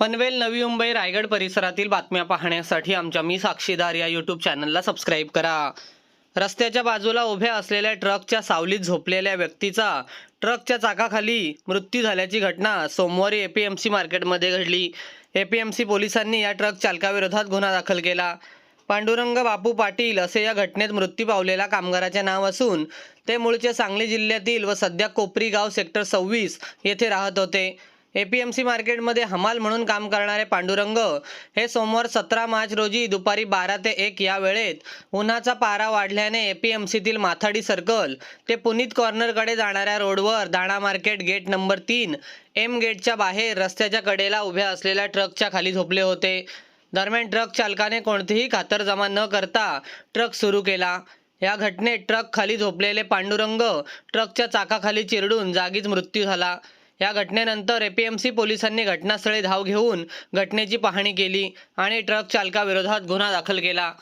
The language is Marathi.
पनवेल नवी मुंबई रायगड परिसरातील बातम्या पाहण्यासाठी आमच्या मी साक्षीदार या यूट्यूब चॅनलला सबस्क्राईब करा. रस्त्याच्या बाजूला उभ्या असलेल्या ट्रकच्या सावलीत झोपलेल्या व्यक्तीचा ट्रकच्या चाकाखाली मृत्यू झाल्याची घटना सोमवारी एपीएमसी मार्केटमध्ये घडली. एपीएमसी पोलिसांनी या ट्रक चालकाविरोधात गुन्हा दाखल केला. पांडुरंग बापू पाटील असे या घटनेत मृत्यू पावलेल्या कामगाराचे नाव असून ते मूळचे सांगली जिल्ह्यातील व सध्या कोपरी गाव सेक्टर सव्वीस येथे राहत होते. एपीएमसी मार्केटमध्ये हमाल म्हणून काम करणारे पांडुरंग हे सोमवार सतरा मार्च रोजी दुपारी बारा ते एक या वेळेत उन्हाचा पारा वाढल्याने एपीएमसीतील माथाडी सर्कल ते पुनीत कॉर्नरकडे जाणाऱ्या रोडवर दाणा मार्केट गेट नंबर तीन एम गेटच्या बाहेर रस्त्याच्या कडेला उभ्या असलेल्या ट्रकच्या खाली झोपले होते. दरम्यान ट्रक चालकाने कोणतीही खातरजमा न करता ट्रक सुरू केला. या घटनेत ट्रक खाली झोपलेले पांडुरंग ट्रकच्या चाकाखाली चिरडून जागीच मृत्यू झाला. या घटनेनंतर एपीएमसी पोलिसांनी घटनास्थळी धाव घेऊन घटनेची पाहणी केली आणि ट्रक चालकाविरोधात गुन्हा दाखल केला.